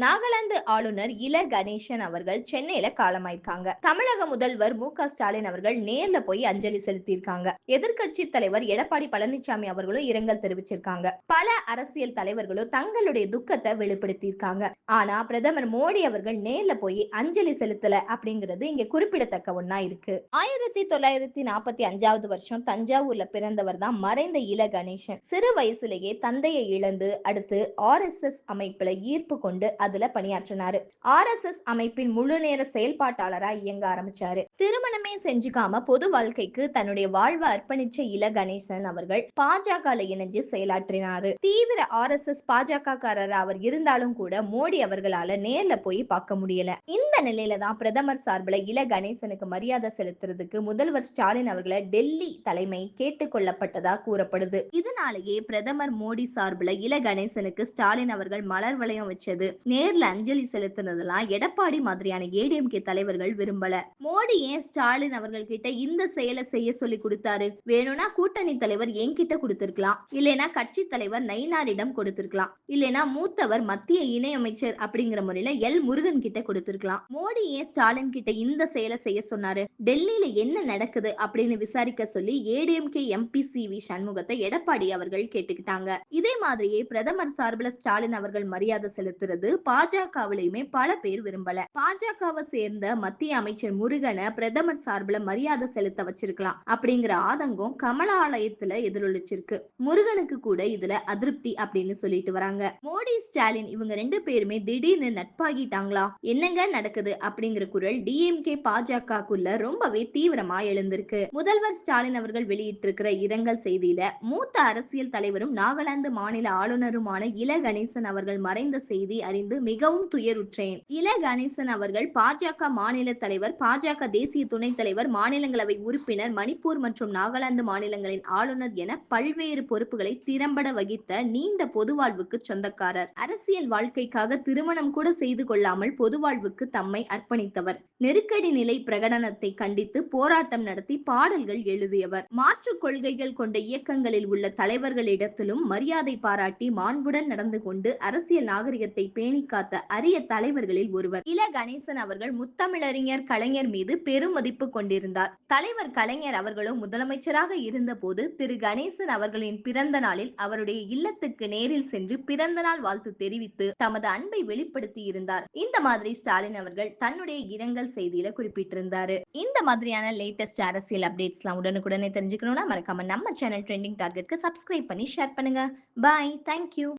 நாகாலாந்து ஆளுநர் இல கணேசன் அவர்கள் சென்னையில காலமாயிருக்காங்க. தமிழக முதல்வர் மு ஸ்டாலின் அவர்கள் நேர்ல போய் அஞ்சலி செலுத்தியிருக்காங்க. எதிர்கட்சி தலைவர் எடப்பாடி பழனிசாமி அவர்களும் இரங்கல் தெரிவிச்சிருக்காங்க. பல அரசியல் தலைவர்களும் தங்களுடைய துக்கத்தை வெளிப்படுத்தியிருக்காங்க. ஆனா பிரதமர் மோடி அவர்கள் நேர்ல போய் அஞ்சலி செலுத்தல அப்படிங்கிறது இங்க குறிப்பிடத்தக்க ஒன்னா இருக்கு. ஆயிரத்தி தொள்ளாயிரத்தி நாற்பத்தி அஞ்சாவது வருஷம் தஞ்சாவூர்ல பிறந்தவர் தான் மறைந்த இல கணேசன். சிறு வயசுலேயே தந்தையை இழந்து அடுத்து ஆர் எஸ் எஸ் அமைப்புல ஈர்ப்பு கொண்டு அதுல பணியாற்றினாரு. ஆர் எஸ் எஸ் அமைப்பின் முழு நேர செயல்பாட்டாளரா இயங்க ஆரம்பிச்சாரு. திருமணமே செஞ்சுக்காம பொது வாழ்க்கைக்கு தன்னுடைய வாழ்வை அர்ப்பணிச்ச இல கணேசன் அவர்கள் பாஜக இணைஞ்சு செயலாற்றினாரு. தீவிர ஆர் எஸ் எஸ் பாஜக காரர் அவர் இருந்தாலும் கூட மோடி அவர்களால நேர்ல போய் பார்க்க முடியல. இந்த நிலையில தான் பிரதமர் சார்பில் இல கணேசனுக்கு மரியாதை செலுத்துறதுக்கு முதல்வர் ஸ்டாலின் அவர்களை டெல்லி தலைமை கேட்டுக்கொள்ளப்பட்டதா கூறப்படுது. இதனாலேயே பிரதமர் மோடி சார்பில் இல கணேசனுக்கு ஸ்டாலின் அவர்கள் மலர் வளையம் வச்சது. நேர்ல அஞ்சலி செலுத்தினதெல்லாம் எடப்பாடி மாதிரியான ஏடிஎம்கே தலைவர்கள் விரும்பல. மோடி ஏன் ஸ்டாலின் அவர்கள் கிட்ட இந்த செயலை செய்ய சொல்லி கொடுத்தாரு? வேணும்னா கூட்டணி தலைவர் என்கிட்ட கொடுத்திருக்கலாம். இல்லைனா கட்சி தலைவர் நயினாரிடம் கொடுத்திருக்கலாம். இல்லைனா மூத்தவர் மத்திய இணையமைச்சர் அப்படிங்கிற முறையில எல் முருகன் கிட்ட கொடுத்திருக்கலாம். மோடி ஏன் ஸ்டாலின் கிட்ட இந்த செயலை செய்ய சொன்னாரு? டெல்லியில என்ன நடக்குது அப்படின்னு விசாரிக்க சொல்லி ஏடிஎம்கே எம்பி சி வி சண்முகத்தை எடப்பாடி அவர்கள் கேட்டுக்கிட்டாங்க. இதே மாதிரியே பிரதமர் சார்பில் ஸ்டாலின் அவர்கள் மரியாதை செலுத்துறது பாஜகவிலையுமே பல பேர் விரும்பல. பாஜகவை சேர்ந்த மத்திய அமைச்சர் முருகனை பிரதமர் சார்பில் மரியாதை செலுத்த வச்சிருக்கலாம் அப்படிங்கிற ஆதங்கம் கமலாலயத்துல எதிரொலிச்சிருக்கு. முருகனுக்கு கூட இதுல அதிருப்தி அப்படின்னு சொல்லிட்டு வராங்க. மோடி ஸ்டாலின் இவங்க ரெண்டு பேருமே திடீர்னு நட்பாகிட்டாங்களா? என்னங்க நடக்குது அப்படிங்கிற குரல் டிஎம்கே பாஜகக்குள்ள ரொம்பவே தீவிரமா எழுந்திருக்கு. முதல்வர் ஸ்டாலின் அவர்கள் வெளியிட்டிருக்கிற இரங்கல் செய்தியில மூத்த அரசியல் தலைவரும் நாகாலாந்து மாநில ஆளுநருமான இல கணேசன் அவர்கள் மறைந்த செய்தி அறிந்து மிகவும் துயருற்றேன். இல கணேசன் அவர்கள் பாஜக மாநில தலைவர் பாஜக தேசிய துணைத் தலைவர் மாநிலங்களவை உறுப்பினர் மணிப்பூர் மற்றும் நாகாலாந்து மாநிலங்களின் ஆளுநர் என பல்வேறு பொறுப்புகளை திறம்பட வகித்த நீண்ட பொது வாழ்வுக்கு சொந்தக்காரர். அரசியல் வாழ்க்கைக்காக திருமணம் கூட செய்து கொள்ளாமல் பொது வாழ்வுக்கு தம்மை அர்ப்பணித்தவர். நெருக்கடி நிலை பிரகடனத்தை கண்டித்து போராட்டம் நடத்தி பாடல்கள் எழுதியவர். மாற்றுக் கொள்கைகள் கொண்ட இயக்கங்களில் உள்ள தலைவர்களிடத்திலும் மரியாதை பாராட்டி மாண்புடன் நடந்து கொண்டு அரசியல் நாகரிகத்தை பேணி காத்த அரிய தலைவர்களில் ஒருவர். இல கணேசன் அவர்கள் முத்தமிழறிஞர் கலைஞர் மீது பெரும் மதிப்பு கொண்டிருந்தார். தலைவர் கலைஞர் அவர்களும் முதலமைச்சராக இருந்தபோது திரு கணேசன் அவர்களின் பிறந்த நாளில் அவருடைய இல்லத்துக்கு நேரில் சென்று பிறந்த நாள் வாழ்த்து தெரிவித்து தமது அன்பை வெளிப்படுத்தி இருந்தார் இந்த மாதிரி ஸ்டாலின் அவர்கள் தன்னுடைய இரங்கல் செய்தியில குறிப்பிட்டிருந்தாரு. இந்த மாதிரியான லேட்டஸ்ட் அரசியல் அப்டேட்ஸ் எல்லாம் உடனுக்குடனே தெரிஞ்சுக்கணும்னா மறக்காம நம்ம சேனல் ட்ரெண்டிங் டார்கெட்க்கு சப்ஸ்கிரைப் பண்ணி ஷேர் பண்ணுங்க. Bye thank you